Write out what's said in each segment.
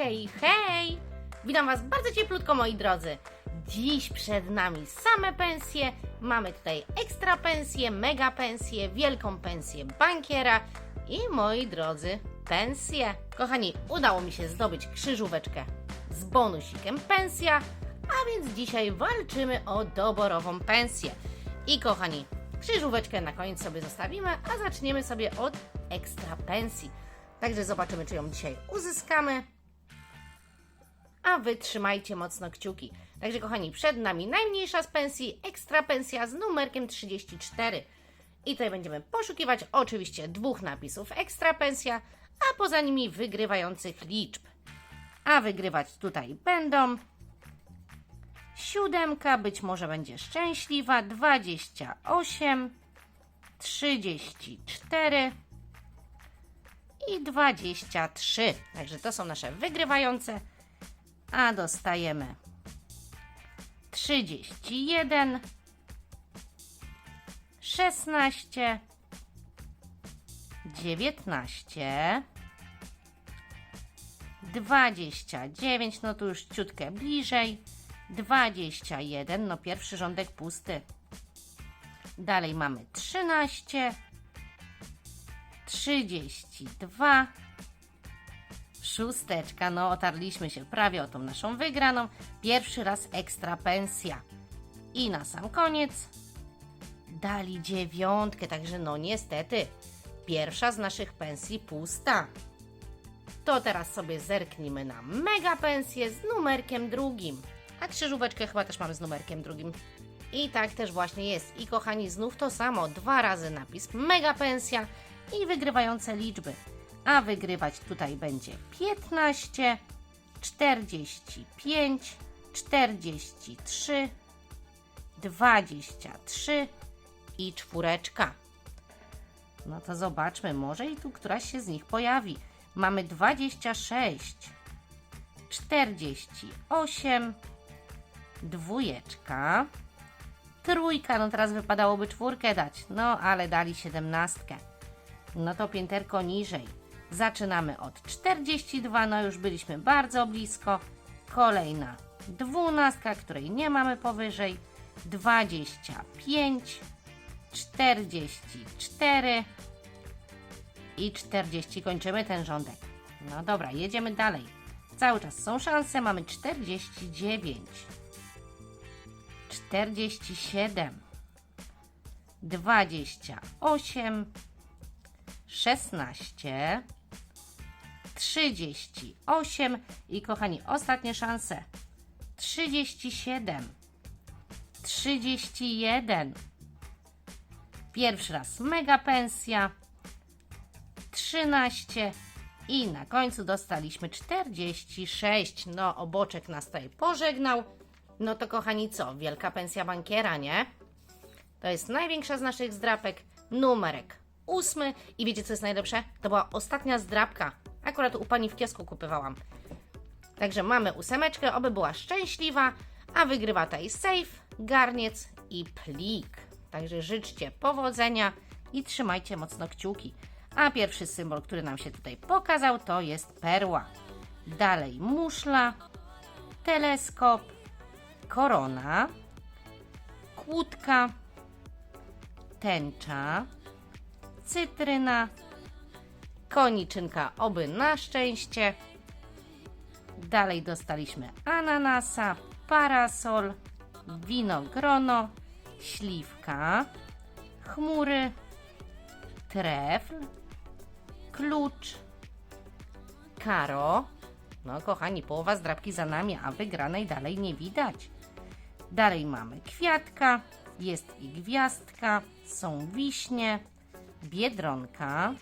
Hej, hej! Witam Was bardzo cieplutko, moi drodzy. Dziś przed nami same pensje. Mamy tutaj ekstra pensję, mega pensję, wielką pensję bankiera i, moi drodzy, pensję. Kochani, udało mi się zdobyć krzyżóweczkę z bonusikiem pensja, a więc dzisiaj walczymy o doborową pensję. I kochani, krzyżóweczkę na koniec sobie zostawimy, a zaczniemy sobie od ekstra pensji. Także zobaczymy, czy ją dzisiaj uzyskamy. A wy trzymajcie mocno kciuki. Także kochani, przed nami najmniejsza z pensji, ekstra pensja z numerkiem 34. I tutaj będziemy poszukiwać oczywiście dwóch napisów ekstra pensja, a poza nimi wygrywających liczb. A wygrywać tutaj będą siódemka, być może będzie szczęśliwa, 28, 34 i 23. Także to są nasze wygrywające. A dostajemy 31, 16, 19, 29, no tu już ciutkę bliżej, 21, no pierwszy rządek pusty. Dalej mamy 13, 32, szósteczka, no otarliśmy się prawie o tą naszą wygraną. Pierwszy raz ekstra pensja. I na sam koniec dali dziewiątkę, także no niestety pierwsza z naszych pensji pusta. To teraz sobie zerknijmy na mega pensję z numerkiem drugim. A krzyżóweczkę chyba też mamy z numerkiem drugim. I tak też właśnie jest. I kochani, znów to samo. Dwa razy napis mega pensja i wygrywające liczby. A wygrywać tutaj będzie 15, 45, 43, 23 i czwóreczka. No to zobaczmy, może i tu któraś się z nich pojawi. Mamy 26, 48, dwójeczka, trójka, no teraz wypadałoby czwórkę dać, no ale dali siedemnastkę. No to pięterko niżej. Zaczynamy od 42, no już byliśmy bardzo blisko. Kolejna dwunastka, której nie mamy powyżej. 25, 44 i 40. Kończymy ten rządek. No dobra, jedziemy dalej. Cały czas są szanse. Mamy 49, 47, 28, 16, 38 i kochani, ostatnie szanse. 37, 31. Pierwszy raz mega pensja. 13 i na końcu dostaliśmy 46. No, oboczek nas tutaj pożegnał. No to kochani, co? Wielka pensja bankiera, nie? To jest największa z naszych zdrapek. Numerek ósmy. I wiecie, co jest najlepsze? To była ostatnia zdrapka. Akurat u pani w kiosku kupywałam. Także mamy ósemeczkę, oby była szczęśliwa, a wygrywa tutaj safe, garniec i plik. Także życzcie powodzenia i trzymajcie mocno kciuki. A pierwszy symbol, który nam się tutaj pokazał, to jest perła. Dalej muszla, teleskop, korona, kłódka, tęcza, cytryna, koniczynka oby na szczęście. Dalej dostaliśmy ananasa, parasol, winogrono, śliwka, chmury, trefl, klucz, karo. No kochani, połowa zdrabki za nami, a wygranej dalej nie widać. Dalej mamy kwiatka, jest i gwiazdka, są wiśnie, biedronka.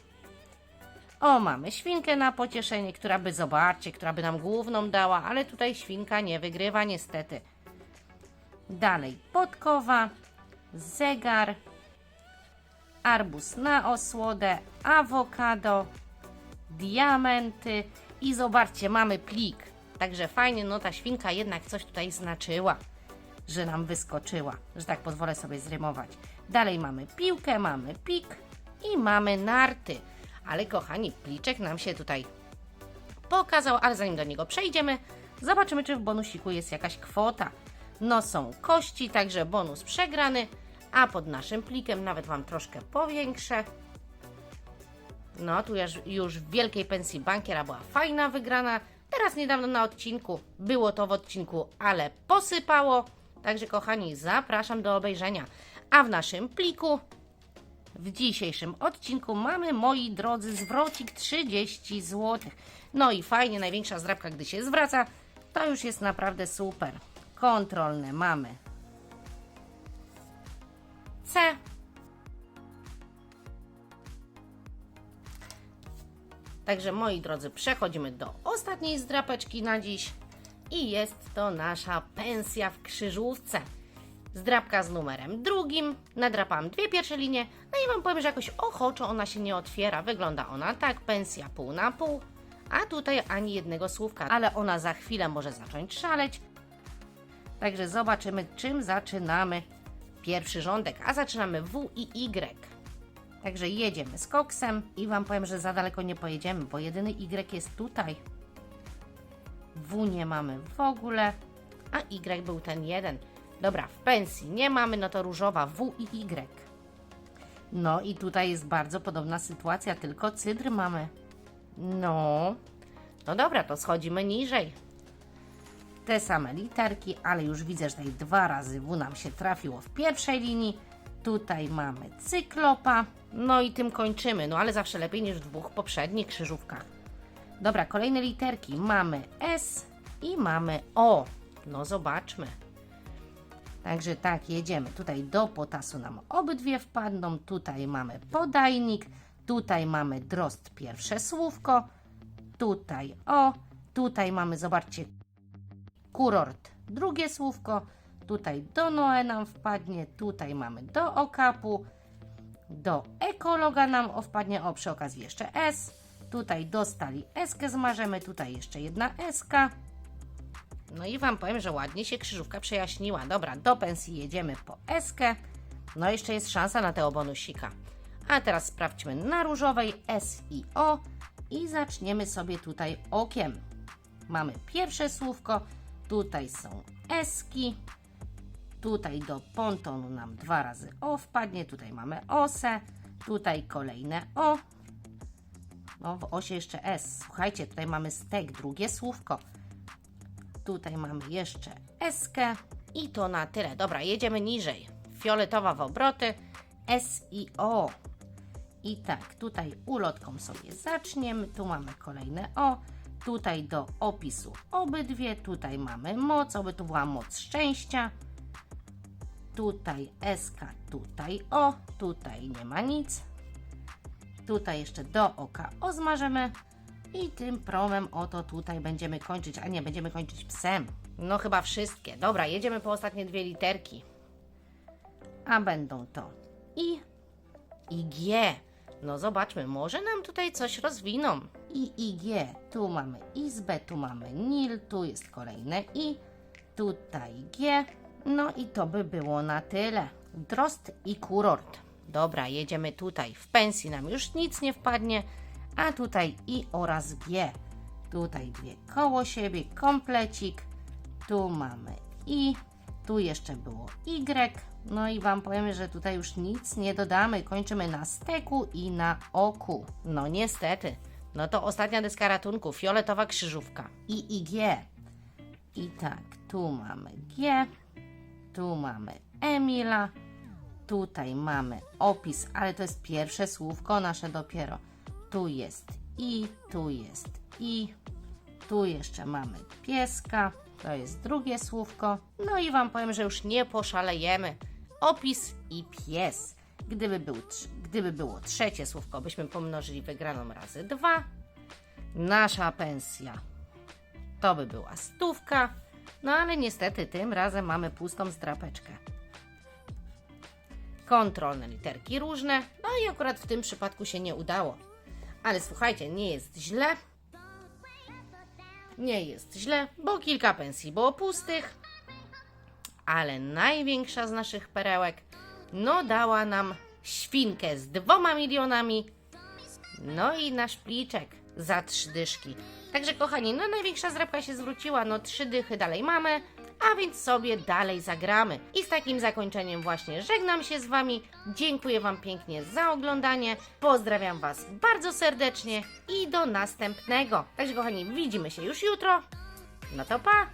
O, mamy świnkę na pocieszenie, która by, zobaczcie, która by nam główną dała, ale tutaj świnka nie wygrywa niestety. Dalej podkowa, zegar, arbuz na osłodę, awokado, diamenty i zobaczcie, mamy plik. Także fajnie, no ta świnka jednak coś tutaj znaczyła, że nam wyskoczyła, że tak pozwolę sobie zrymować. Dalej mamy piłkę, mamy pik i mamy narty. Ale kochani, pliczek nam się tutaj pokazał, ale zanim do niego przejdziemy, zobaczymy, czy w bonusiku jest jakaś kwota. No są kości, także bonus przegrany, a pod naszym plikiem nawet Wam troszkę powiększę. No, tu już, już w wielkiej pensji bankiera była fajna wygrana. Teraz niedawno na odcinku, było to w odcinku, ale posypało. Także kochani, zapraszam do obejrzenia. A w naszym pliku w dzisiejszym odcinku mamy, moi drodzy, zwrocik 30 zł. No i fajnie, największa zdrabka, gdy się zwraca, to już jest naprawdę super. Kontrolne mamy C. Także moi drodzy, przechodzimy do ostatniej zdrapeczki na dziś i jest to nasza pensja w krzyżówce. Zdrapka z numerem drugim, nadrapałam dwie pierwsze linie, no i Wam powiem, że jakoś ochoczo ona się nie otwiera. Wygląda ona tak, pensja pół na pół, a tutaj ani jednego słówka, ale ona za chwilę może zacząć szaleć. Także zobaczymy, czym zaczynamy pierwszy rządek, a zaczynamy W i Y. Także jedziemy z koksem i Wam powiem, że za daleko nie pojedziemy, bo jedyny Y jest tutaj. W nie mamy w ogóle, a Y był ten jeden. Dobra, w pensji nie mamy, no to różowa W i Y. No i tutaj jest bardzo podobna sytuacja, tylko cydr mamy. No, no dobra, to schodzimy niżej. Te same literki, ale już widzę, że tutaj dwa razy W nam się trafiło w pierwszej linii. Tutaj mamy cyklopa. No i tym kończymy, no ale zawsze lepiej niż w dwóch poprzednich krzyżówkach. Dobra, kolejne literki. Mamy S i mamy O. No zobaczmy. Także tak, jedziemy. Tutaj do potasu nam obydwie wpadną. Tutaj mamy podajnik. Tutaj mamy drost pierwsze słówko. Tutaj O. Tutaj mamy, zobaczcie, kurort drugie słówko. Tutaj do Noe nam wpadnie. Tutaj mamy do okapu. Do ekologa nam wpadnie. O, przy okazji jeszcze S. Tutaj dostali eskę zmarzemy. Tutaj jeszcze jedna eska. No i Wam powiem, że ładnie się krzyżówka przejaśniła. Dobra, do pensji jedziemy po eskę. No jeszcze jest szansa na tego bonusika. A teraz sprawdźmy na różowej S i O i zaczniemy sobie tutaj okiem. Mamy pierwsze słówko, tutaj są eski, tutaj do pontonu nam dwa razy O wpadnie, tutaj mamy osę, tutaj kolejne O. No w osie jeszcze S. Słuchajcie, tutaj mamy stek, drugie słówko. Tutaj mamy jeszcze eskę i to na tyle. Dobra, jedziemy niżej. Fioletowa w obroty, S i O. I tak, tutaj ulotką sobie zaczniemy. Tu mamy kolejne O. Tutaj do opisu obydwie. Tutaj mamy moc, oby tu była moc szczęścia. Tutaj SK, tutaj O. Tutaj nie ma nic. Tutaj jeszcze do oka ozmarzemy. I tym promem oto tutaj będziemy kończyć, a nie, będziemy kończyć psem. No chyba wszystkie. Dobra, jedziemy po ostatnie dwie literki. A będą to I i G. No zobaczmy, może nam tutaj coś rozwiną. I i G. Tu mamy izbę, tu mamy Nil, tu jest kolejne I. Tutaj G. No i to by było na tyle. Drost i kurort. Dobra, jedziemy tutaj. W pensji nam już nic nie wpadnie, a tutaj I oraz G. Tutaj dwie koło siebie, komplecik. Tu mamy I, tu jeszcze było Y. No i Wam powiem, że tutaj już nic nie dodamy. Kończymy na steku i na oku. No niestety. No to ostatnia deska ratunku, fioletowa krzyżówka. I i G. I tak, tu mamy G, tu mamy Emila, tutaj mamy opis, ale to jest pierwsze słówko nasze dopiero. Tu jest I, tu jest I, tu jeszcze mamy pieska, to jest drugie słówko. No i Wam powiem, że już nie poszalejemy. Opis i pies. Gdyby, był, gdyby było trzecie słówko, byśmy pomnożyli wygraną razy dwa. Nasza pensja to by była stówka. No ale niestety tym razem mamy pustą zdrapeczkę. Kontrolne literki różne, no i akurat w tym przypadku się nie udało. Ale słuchajcie, nie jest źle. Nie jest źle, bo kilka pensji było pustych, ale największa z naszych perełek, no dała nam świnkę z dwoma milionami, no i nasz pliczek za trzy dyszki. Także kochani, no największa zrabka się zwróciła, no trzy dychy dalej mamy, a więc sobie dalej zagramy. I z takim zakończeniem właśnie żegnam się z Wami. Dziękuję Wam pięknie za oglądanie. Pozdrawiam Was bardzo serdecznie i do następnego. Także kochani, widzimy się już jutro. No to pa!